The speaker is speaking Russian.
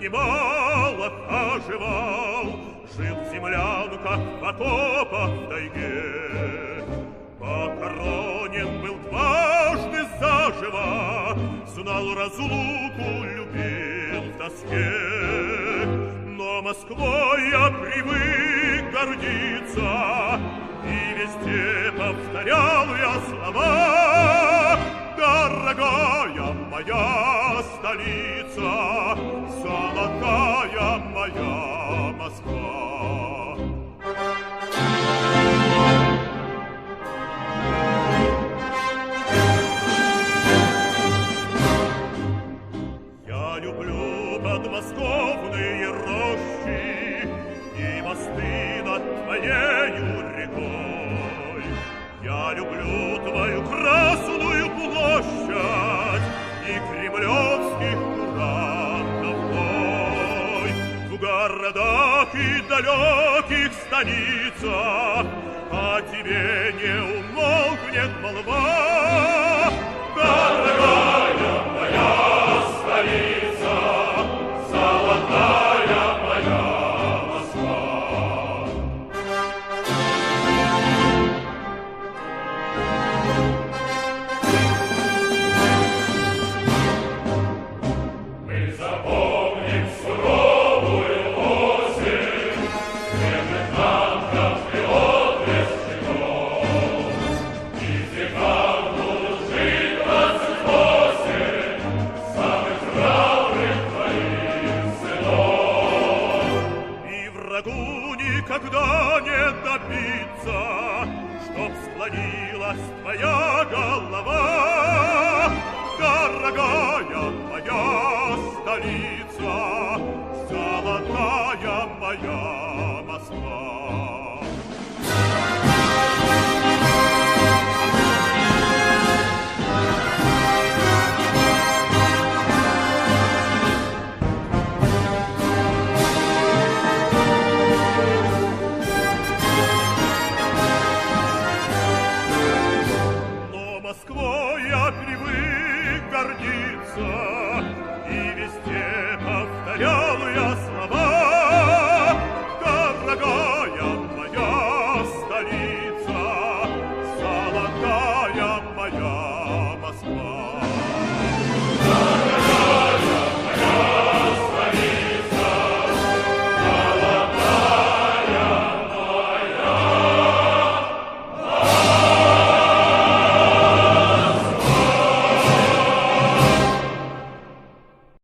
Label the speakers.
Speaker 1: немало оживал, Жил в землянках в окопах в тайге. Похоронен был дважды заживо, Знал разлуку, любил в тоске. Но Москвой я привык гордиться, И везде повторял я слова. Дорогая моя столица, Золотая моя Москва. Я люблю подмосковные рощи И мосты над твоею рекой. Я люблю твою красную городах и далеких станицах. О Врагу никогда не добиться, Чтоб склонилась твоя голова, Дорогая моя столица, Золотая моя Москвой я привык гордиться, И везде повторял я свой